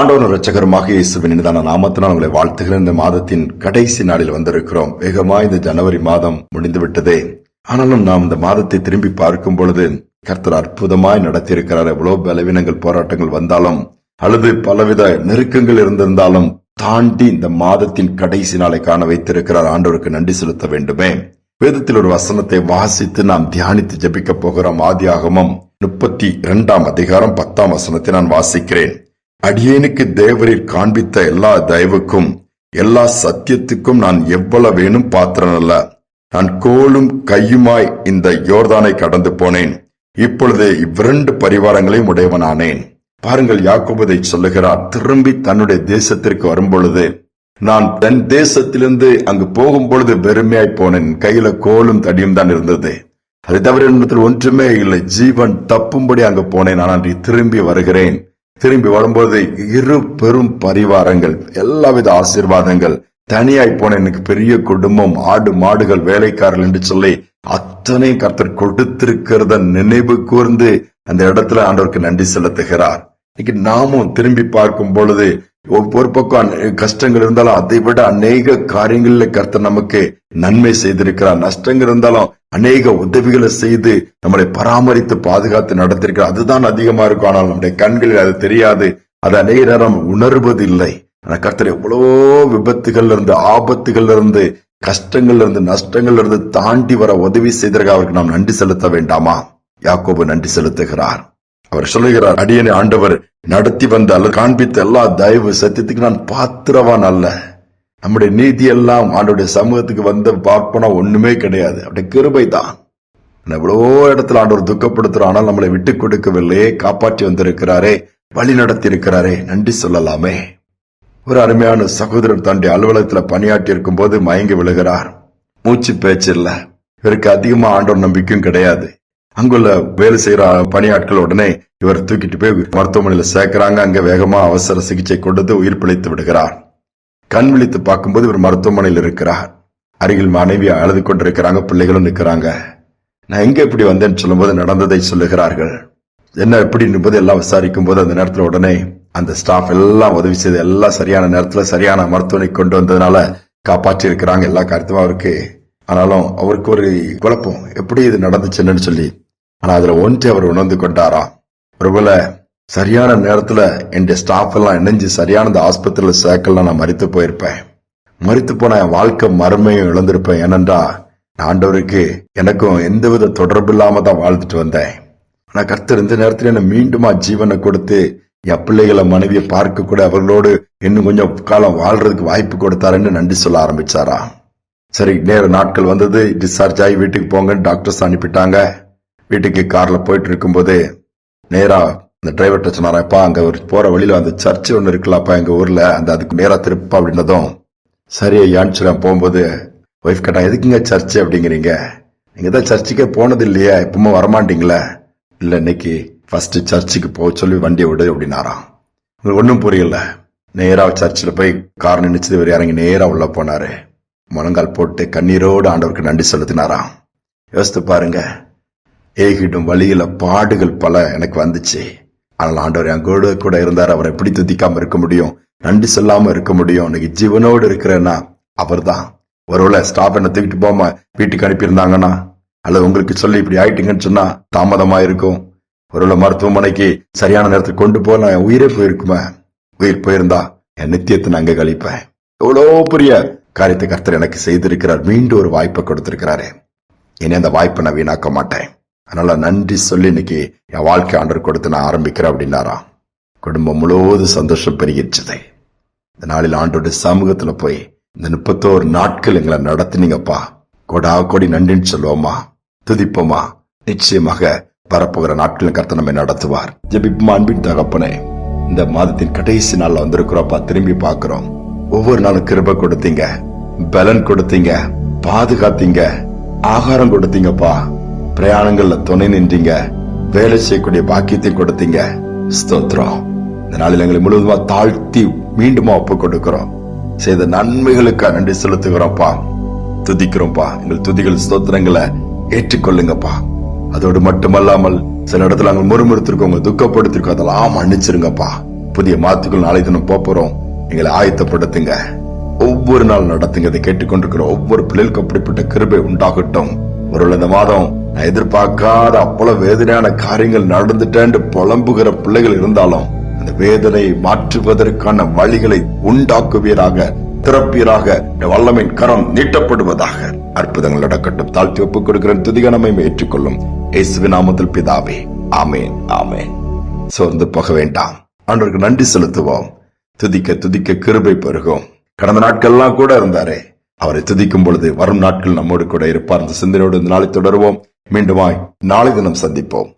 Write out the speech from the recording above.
ஆண்டவன் ரச்சகருமாக இயேசுவின் இனிதான நாமத்தினால் உங்களை வாழ்த்துகிறேன். இந்த மாதத்தின் கடைசி நாளில் வந்திருக்கிறோம். வேகமா இந்த ஜனவரி மாதம் முடிந்துவிட்டதே. ஆனாலும் நாம் இந்த மாதத்தை திரும்பி பார்க்கும் பொழுது கர்த்தர் அற்புதமாய் நடத்தியிருக்கிறார். எவ்வளவு பலவீனங்கள் போராட்டங்கள் வந்தாலும் அல்லது பலவித நெருக்கங்கள் இருந்திருந்தாலும் தாண்டி இந்த மாதத்தின் கடைசி நாளை காண வைத்திருக்கிறார். ஆண்டவருக்கு நன்றி செலுத்த வேண்டுமே. வேதத்தில் ஒரு வசனத்தை வாசித்து நாம் தியானித்து ஜெபிக்க போகிறோம். ஆதியாகமம் முப்பத்தி இரண்டாம் அதிகாரம் பத்தாம் வசனத்தை நான் வாசிக்கிறேன். அடியேனுக்கு தேவரீர் காண்பித்த எல்லா தயவுக்கும் எல்லா சத்தியத்துக்கும் நான் எவ்வளவு வேணும் அல்ல நான் கோலும் கையுமாய் இந்த யோர்தானை கடந்து போனேன். இப்பொழுது இவ்விரண்டு பரிவாரங்களையும் உடையவனானேன். பாருங்கள் யாக்கோபதை சொல்லுகிறார். திரும்பி தன்னுடைய தேசத்திற்கு வரும்பொழுது நான் தன் தேசத்திலிருந்து அங்கு போகும் பொழுது வெறுமையாய் போனேன். கையில கோலும் தடியும் தான் இருந்தது. அதை தவிர ஒன்றுமே இல்லை. ஜீவன் தப்பும்படி அங்கு போனேன். ஆனால் இன்று திரும்பி வருகிறேன். திரும்பி வரும்போது இரு பெரும் பரிவாரங்கள் எல்லாவித ஆசீர்வாதங்கள். தனியாய் போன எனக்கு பெரிய குடும்பம் ஆடு மாடுகள் வேலைக்காரர்கள் என்று சொல்லி அத்தனை கர்த்தர் கொடுத்திருக்கிறத நினைவு கூர்ந்து அந்த இடத்துல ஆண்டவருக்கு நன்றி செலுத்துகிறார். இன்னைக்கு நாமும் திரும்பி பார்க்கும் பொழுது ஒவ்வொரு பக்கம் கஷ்டங்கள் இருந்தாலும் அதை விட அநேக காரியங்கள்ல கர்த்தர் நமக்கு நன்மை செய்திருக்கிறார். நஷ்டங்கள் இருந்தாலும் அநேக உதவிகளை செய்து நம்மளை பராமரித்து பாதுகாத்து நடத்திருக்கிறார். அதுதான் அதிகமா இருக்கும். ஆனால் நம்முடைய கண்களில் அது தெரியாது. அது அநேக நேரம் உணர்வது இல்லை ஆனா கர்த்தர் எவ்வளவோ விபத்துகள்ல இருந்து ஆபத்துகள்ல இருந்து கஷ்டங்கள்ல இருந்து நஷ்டங்கள்ல இருந்து தாண்டி வர உதவி செய்திருக்க அவருக்கு நாம் நன்றி செலுத்த வேண்டாமா? யாக்கோபு நன்றி செலுத்துகிறார். அவர் சொல்லுகிறார் அடியனை ஆண்டவர் நடத்தி வந்த அல்லது காண்பித்த எல்லா தயவு சத்தியத்துக்கு நான் பாத்திரவான் அல்ல. நம்முடைய நீதி எல்லாம் ஆண்டுடைய சமூகத்துக்கு வந்து பார்ப்பனா ஒண்ணுமே கிடையாது. அப்படி கிருபை தான் எவ்வளோ இடத்துல ஆண்டவர் துக்கப்படுத்துறோம் ஆனால் நம்மளை விட்டு கொடுக்கவில்லையே காப்பாற்றி வந்திருக்கிறாரே வழி நடத்தி இருக்கிறாரே நன்றி சொல்லலாமே. ஒரு அருமையான சகோதரர் தன்னுடைய அலுவலகத்துல பணியாற்றி இருக்கும் போது மயங்கி விழுகிறார். மூச்சு பேச்சு இல்ல இவருக்கு அதிகமா ஆண்டவர் நம்பிக்கையும் கிடையாது. அங்குள்ள வேலை செய்யற பணியாட்கள் உடனே இவர் தூக்கிட்டு போய் மருத்துவமனையில சேர்க்கிறாங்க. அங்க வேகமா அவசர சிகிச்சை கொடுத்து உயிர் பிழைத்து விடுகிறார். கண் விழித்து பார்க்கும்போது இவர் மருத்துவமனையில் இருக்கிறார். அருகில் மனைவி அழுது கொண்டிருக்கிறாங்க பிள்ளைகளும் நிற்கிறாங்க நான் எங்க இப்படி வந்தேன்னு சொல்லும்போது நடந்ததை சொல்லுகிறார்கள். என்ன எப்படி நிற்பது எல்லாம் விசாரிக்கும் போது அந்த நேரத்தில் உடனே அந்த ஸ்டாஃப் எல்லாம் உதவி செய்து எல்லாம் சரியான நேரத்துல சரியான மருத்துவனை கொண்டு வந்ததுனால காப்பாற்றி இருக்கிறாங்க எல்லா காரியத்தும் அவருக்கு ஆனாலும் அவருக்கு ஒரு குழப்பம் எப்படி இது நடந்துச்சுன்னு சொல்லி. ஆனா அதுல ஒன்றை அவர் உணர்ந்து கொண்டாராம் ஒருவேளை சரியான நேரத்துல என் ஸ்டாஃப் எல்லாம் இணைஞ்சு சரியான இந்த ஆஸ்பத்திரியில சேர்க்கலாம் நான் மறித்து போயிருப்பேன். மறித்து போன என் வாழ்க்கை மறுமையும் இழந்திருப்பேன். ஏனென்றா நான் ஆண்டவருக்கு எனக்கும் எந்தவித தொடர்பு இல்லாம தான் வாழ்ந்துட்டு வந்தேன். ஆனா கர்த்தர் இந்த நேரத்துல என்ன மீண்டுமா ஜீவனை கொடுத்து என் பிள்ளைகளை மனைவியை பார்க்க கூட அவர்களோடு இன்னும் கொஞ்சம் காலம் வாழ்றதுக்கு வாய்ப்பு கொடுத்தாருன்னு நன்றி சொல்ல ஆரம்பிச்சாரா? சரி நேர நாட்கள் வந்தது. டிஸ்சார்ஜ் ஆகி வீட்டுக்கு போங்கன்னு டாக்டர்ஸ் அனுப்பிட்டாங்க. வீட்டுக்கு கார்ல போயிட்டு இருக்கும்போது நேரா இந்த டிரைவர்கிட்ட சொன்னாரப்பா அங்க ஒரு போற வழியில அந்த சர்ச் ஒன்று இருக்குல்லப்பா எங்க ஊர்ல. அந்த அதுக்கு நேரா திருப்பா அப்படின்னதும் சரி ஐயான்னு சொல்லி நான் போகும்போது ஒய்ஃப் கேட்டா எதுக்குங்க சர்ச் அப்படிங்கிறீங்க. நீங்க தான் சர்ச்சுக்கே போனது இல்லையா. எப்பவுமே வரமாட்டீங்களே. இல்ல இன்னைக்கு ஃபர்ஸ்ட் சர்ச்சுக்கு போக சொல்லி வண்டியை விடு அப்படின்னாராம். உங்களுக்கு ஒன்றும் புரியல. நேராக சர்ச்சில் போய் கார் நினைச்சது இவர் இறங்கி நேராக உள்ளே போனாரு. முழங்கால் போட்டு கண்ணீரோடு ஆண்டவருக்கு நன்றி செலுத்தினாராம். யோசித்து பாருங்க. ஏகிடும் வழியில பாடுகள் பல எனக்கு வந்துச்சு. ஆனால் ஆண்டவர் என் கூட கூட இருந்தார். அவரை எப்படி துதிக்காம இருக்க முடியும்? நன்றி சொல்லாம இருக்க முடியும்? இன்னைக்கு ஜீவனோடு இருக்கிறேன்னா அவர்தான். ஒருவேளை ஸ்டாஃப் என்ன தூக்கிட்டு போகாம வீட்டுக்கு அனுப்பியிருந்தாங்கன்னா அல்லது உங்களுக்கு சொல்லி இப்படி ஆயிட்டீங்கன்னு சொன்னா தாமதமா இருக்கும். ஒருவேளை மருத்துவமனைக்கு சரியான நேரத்துக்கு கொண்டு போகலாம் உயிரே போயிருக்குமே. உயிர் போயிருந்தா என் நித்தியத்தை நான் அங்க கழிப்பேன். எவ்வளோ பெரிய காரியத்தை கர்த்தர் எனக்கு செய்திருக்கிறார். மீண்டும் ஒரு வாய்ப்பை கொடுத்திருக்கிறாரு. இனி அந்த வாய்ப்பை நான் வீணாக்க மாட்டேன். அதனால நன்றி சொல்லி இன்னைக்கு என் வாழ்க்கை ஆண்டர் கொடுத்து நான் ஆரம்பிக்கிறேன் அப்படின்னாராம் குடும்பம் முழுவதும் சந்தோஷம் பெருகிடுச்சது இந்த நாளில் ஆண்டோட சமூகத்துல போய் இந்த முப்பத்தோரு நாட்கள் எங்களை நடத்தினீங்கப்பா. கொடா கொடி நன்றின்னு சொல்லுவோமா? துதிப்போமா? நிச்சயமாக வரப்போகிற நாட்களில் கர்த்த நம்மை நடத்துவார். ஜெபிப்புமா அன்பின் தகப்பனே. இந்த மாதத்தின் கடைசி நாளில் வந்திருக்கிறோம்ப்பா. திரும்பி பார்க்கிறோம். ஒவ்வொரு நாளும் கிருபை கொடுத்தீங்க. பலன் கொடுத்தீங்க. பாதுகாத்தீங்க. ஆகாரம் கொடுத்தீங்கப்பா. பிரயாணங்கள்ல துணை நின்றீங்க. வேலை செய்யக்கூடிய பாக்கியத்தை கொடுத்தீங்க. ஸ்தோத்திரம். இந்த நாளில் எங்களை முழுவதுமா தாழ்த்தி மீண்டுமா ஒப்பு கொடுக்கிறோம். செய்த நன்மைகளுக்கு நன்றி செலுத்துகிறோம்ப்பா. துதிக்கிறோம்ப்பா. எங்கள் துதிகள் ஸ்தோத்திரங்களை ஏற்றுக்கொள்ளுங்கப்பா. அதோடு மட்டுமல்லாமல் சில இடத்துல நாங்கள் முறுமுறுத்திருக்கோம் துக்கப்படுத்திருக்கோம். அதெல்லாம் மன்னிச்சிருங்கப்பா. புதிய மாத்துக்குள் நாளை தினம் போறோம். எங்களை ஆயத்தப்படுத்துங்க. ஒவ்வொரு நாள் நடத்துங்க. இதை கேட்டுக்கொண்டிருக்கிற ஒவ்வொரு பிள்ளைகளுக்கும் அப்படிப்பட்ட கிருபை உண்டாகட்டும். ஒரு இந்த மாதம் நான் எதிர்பார்க்காத அவ்வளவு வேதனையான காரியங்கள் நடந்துட்டேன்னு புலம்புகிற பிள்ளைகள் இருந்தாலும் அந்த வேதனையை மாற்றுவதற்கான வழிகளை உண்டாக்குவீராக திறப்பீராக. வல்லமின் வல்லமையின் கரம் நீட்டப்படுவதாக அற்புதங்கள் நடக்கட்டும். தாழ்த்தி ஒப்புக் கொடுக்கிறேன். துதிக ஏற்றுக்கொள்ளும். இயேசுவி நாமத்தில் பிதாவே. ஆமேன். ஆமேன். சோர்ந்து போக வேண்டாம். ஆண்டவருக்கு நன்றி செலுத்துவோம். துதிக்க துதிக்க கிருபை பெருகும். கடந்த நாட்கள்லாம் கூட இருந்தாரே. அவரை துதிக்கும் பொழுது வரும் நாட்கள் நம்மோடு கூட இருப்பார். அந்த சிந்தனையோடு இந்த நாளை தொடருவோம். மீண்டுமாய் நாளை தினம் சந்திப்போம்.